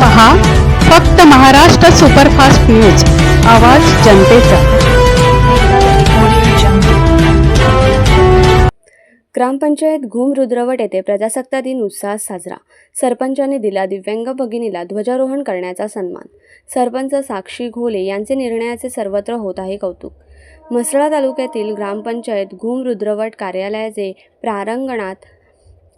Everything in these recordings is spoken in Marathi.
पहा फक्त महाराष्ट्र सुपरफास्ट न्यूज आवाज जनतेचा. ग्रामपंचायत घुम रुद्रवट येथे प्रजासत्ताक दिन उत्साहात साजरा. सरपंचाने दिला दिव्यांग भगिनीला ध्वजारोहण करण्याचा सन्मान. सरपंच साक्षी घोले यांचे निर्णयाचे सर्वत्र होत आहे कौतुक. म्हसळा तालुक्यातील ग्रामपंचायत घुम रुद्रवट कार्यालयाचे प्रारंगणात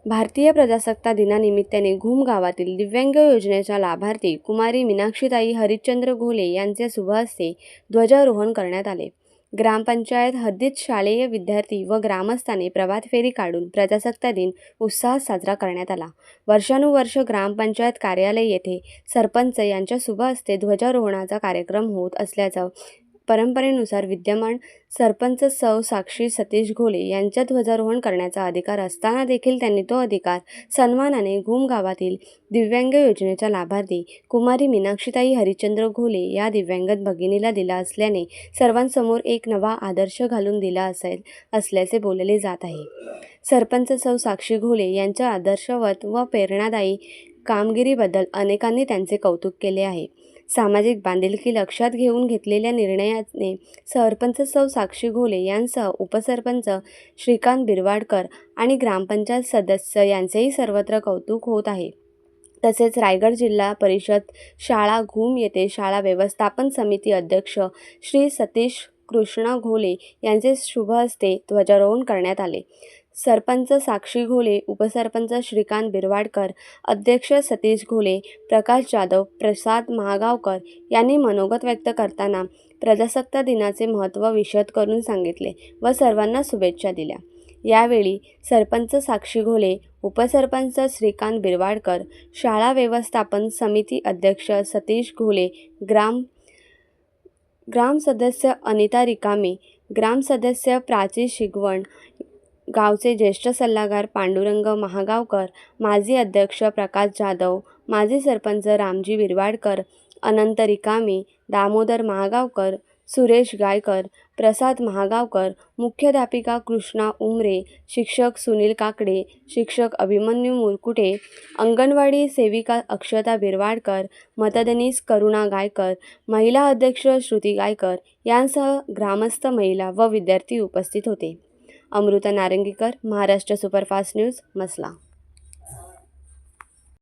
भारतीय प्रजासत्ताक दिनानिमित्ताने घुम गावातील दिव्यांग योजनेच्या लाभार्थी कुमारी मीनाक्षीताई हरिश्चंद्र घोले यांच्या शुभहस्ते ध्वजारोहण करण्यात आले. ग्रामपंचायत हद्दीत शालेय विद्यार्थी व ग्रामस्थांनी प्रभात फेरी काढून प्रजासत्ताक दिन उत्साहात साजरा करण्यात आला. वर्षानुवर्ष ग्रामपंचायत कार्यालय येथे सरपंच यांच्या शुभ हस्ते ध्वजारोहणाचा कार्यक्रम होत असल्याचं परंपरेनुसार विद्यमान सरपंच सौ साक्षी सतीश घोले यांच्या ध्वजारोहण करण्याचा अधिकार असताना देखील त्यांनी तो अधिकार सन्मानाने घुम गावातील दिव्यांग योजनेच्या लाभार्थी कुमारी मीनाक्षीताई हरिश्चंद्र घोले या दिव्यांग भगिनीला दिला असल्याने सर्वांसमोर एक नवा आदर्श घालून दिला असेल असल्याचे बोलले जात आहे. सरपंच सौ साक्षी घोले यांच्या आदर्शवत व प्रेरणादायी कामगिरीबद्दल अनेकांनी त्यांचे कौतुक केले आहे. सामाजिक बांधिलकी लक्षात घेऊन घेतलेल्या निर्णयाने सरपंच सौ साक्षी घोले यांसह उपसरपंच श्रीकांत बिरवाडकर आणि ग्रामपंचायत सदस्य यांचेही सर्वत्र कौतुक होत आहे. तसेच रायगड जिल्हा परिषद शाळा घूम येथे शाळा व्यवस्थापन समिती अध्यक्ष श्री सतीश कृष्णा घोले यांचे शुभ हस्ते ध्वजारोहण करण्यात आले. सरपंच साक्षी घोले उपसरपंच श्रीकांत बिरवाडकर अध्यक्ष सतीश घोले प्रकाश जाधव प्रसाद महागावकर यांनी मनोगत व्यक्त करताना प्रजासत्ताक दिनाचे महत्त्व विशद करून सांगितले व सर्वांना शुभेच्छा दिल्या. यावेळी सरपंच साक्षी घोले उपसरपंच श्रीकांत बिरवाडकर शाळा व्यवस्थापन समिती अध्यक्ष सतीश घोले ग्राम ग्राम सदस्य अनिता रिकामे ग्राम सदस्य प्राची शिगवण गावचे ज्येष्ठ सल्लागार पांडुरंग महागावकर माजी अध्यक्ष प्रकाश जाधव माजी सरपंच रामजी बिरवाडकर अनंत रिकामे दामोदर महागावकर सुरेश गायकर प्रसाद महागावकर मुख्याध्यापिका कृष्णा उमरे शिक्षक सुनील काकडे शिक्षक अभिमन्यू मुरकुटे अंगणवाडी सेविका अक्षता बिरवाडकर मतदनीस करुणा गायकर महिला अध्यक्ष श्रुती गायकर यांसह ग्रामस्थ महिला व विद्यार्थी उपस्थित होते. अमृता नारंगीकर महाराष्ट्र सुपरफास्ट न्यूज मसला.